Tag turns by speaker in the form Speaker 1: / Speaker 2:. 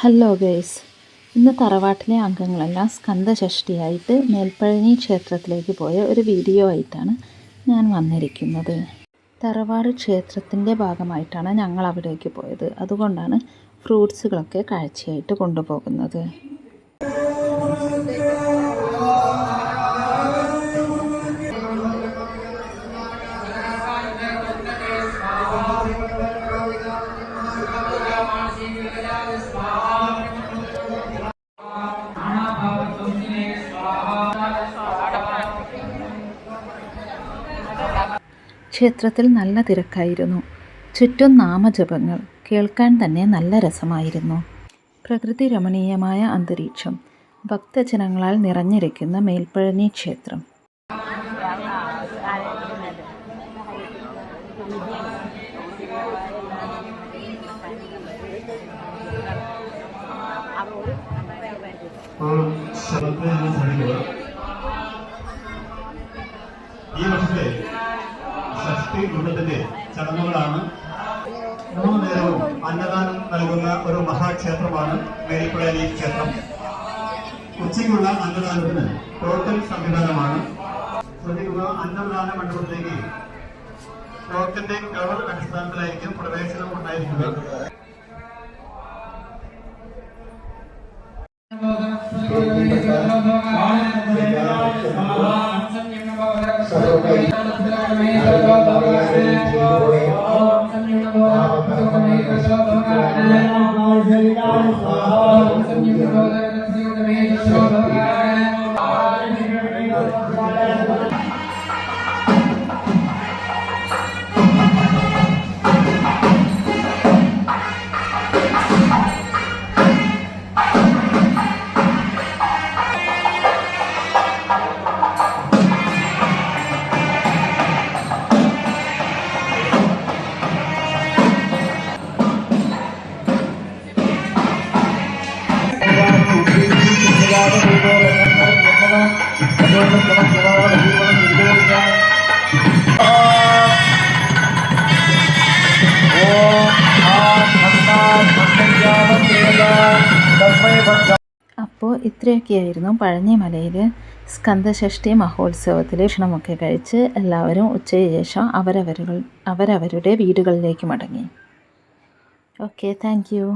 Speaker 1: Hello guys ഇന്ന് തറവാട്ടിലെ അംഗങ്ങളെല്ലാം സ്കന്ധഷ്ടിയായിട്ട് മേൽപ്പഴനി ക്ഷേത്രത്തിലേക്ക് പോയ ഒരു വീഡിയോ ആയിട്ടാണ് ഞാൻ വന്നിരിക്കുന്നത്. തറവാട് ക്ഷേത്രത്തിന്റെ ഭാഗമായിട്ടാണ് ഞങ്ങൾ അവിടേക്ക് പോയത്. അതുകൊണ്ടാണ് ഫ്രൂട്ട്സുകളൊക്കെ കാഴ്ചയായിട്ട് കൊണ്ടുപോകുന്നത്. ക്ഷേത്രത്തിൽ നല്ല തിരക്കായിരുന്നു. ചുറ്റും നാമജപങ്ങൾ. കേൾക്കാൻ തന്നെ നല്ല രസമായിരുന്നു. പ്രകൃതി രമണീയമായ അന്തരീക്ഷം. ഭക്തജനങ്ങളാൽ നിറഞ്ഞിരിക്കുന്ന മേൽപ്പഴനി ക്ഷേത്രം.
Speaker 2: ഈ വർഷത്തെ ഷഷ്ടി വൃത്തത്തിന്റെ ചടങ്ങുകളാണ്. മൂന്ന് നേരവും അന്നദാനം നൽകുന്ന ഒരു മഹാക്ഷേത്രമാണ് മേൽപ്പുഴലി ക്ഷേത്രം. ഉച്ചയ്ക്കുള്ള അന്നദാനത്തിന് ടോട്ടൽ സംവിധാനമാണ്. ശ്രദ്ധിക്കുക അന്നദാന മണ്ഡപത്തിലേക്ക് ടോക്കന്റെ കവർ അടിസ്ഥാനത്തിലായിരിക്കും പ്രവേശനം ഉണ്ടായിരിക്കുക Thank you.
Speaker 1: അപ്പോൾ ഇത്രയൊക്കെയായിരുന്നു പഴനിമലയിൽ സ്കന്ദഷഷ്ടി മഹോത്സവത്തിലെ ഭക്ഷണമൊക്കെ കഴിച്ച് എല്ലാവരും ഉച്ചയ്ക്ക് ശേഷം അവരവരുകൾ അവരവരുടെ വീടുകളിലേക്ക് മടങ്ങി. Okay thank you.